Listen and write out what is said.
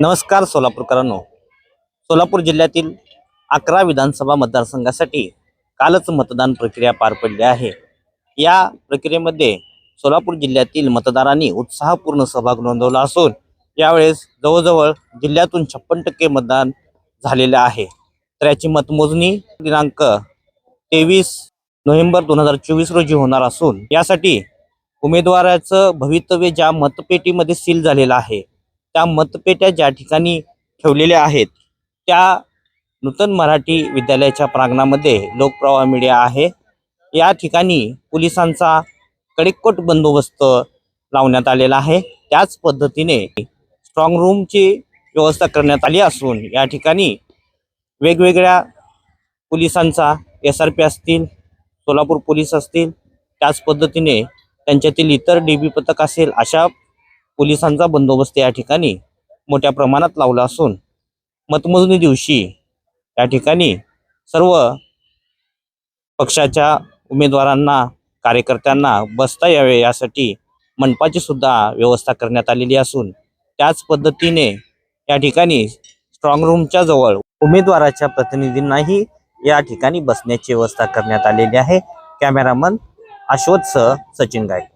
नमस्कार सोलापूरकरांनो सोलापूर जिल्ह्यातील अकरा विधानसभा मतदारसंघासाठी कालच मतदान प्रक्रिया पार पडली आहे. या प्रक्रियेमध्ये सोलापूर जिल्ह्यातील मतदारांनी उत्साहपूर्ण सहभाग नोंदवला असून यावेळेस जवळजवळ जिल्ह्यातून छप्पन टक्के मतदान झालेलं आहे. तर याची मतमोजणी दिनांक तेवीस नोव्हेंबर दोन हजार चोवीस रोजी होणार असून यासाठी उमेदवाराचं भवितव्य ज्या मतपेटीमध्ये सील झालेलं आहे त्या मतपेट्या ज्या ठिकाणी ठेवलेल्या आहेत त्या नूतन मराठी विद्यालयाच्या प्रांगणामध्ये लोकप्रवाह मीडिया आहे. या ठिकाणी पोलिसांचा कडेकोट बंदोबस्त लावण्यात आलेला आहे. त्याच पद्धतीने स्ट्रॉंग रूमची व्यवस्था करण्यात आली असून या ठिकाणी वेगवेगळ्या पोलिसांचा एस आर पी असतील सोलापूर पोलीस असतील त्याच पद्धतीने त्यांच्यातील इतर डी बी पथक असेल अशा पोलिसांचा बंदोबस्त या ठिकाणी मोठ्या प्रमाणात लावला असून मतमोजणी दिवशी या ठिकाणी सर्व पक्षाच्या उमेदवारांना कार्यकर्त्यांना बसता यावे यासाठी मंडपाची सुद्धा व्यवस्था करण्यात आलेली असून त्याच पद्धतीने या ठिकाणी स्ट्रॉंग रूमच्या जवळ उमेदवाराच्या प्रतिनिधींनाही या ठिकाणी बसण्याची व्यवस्था करण्यात आलेली आहे. कॅमेरामन अश्वत्स सचिन गायकवाड.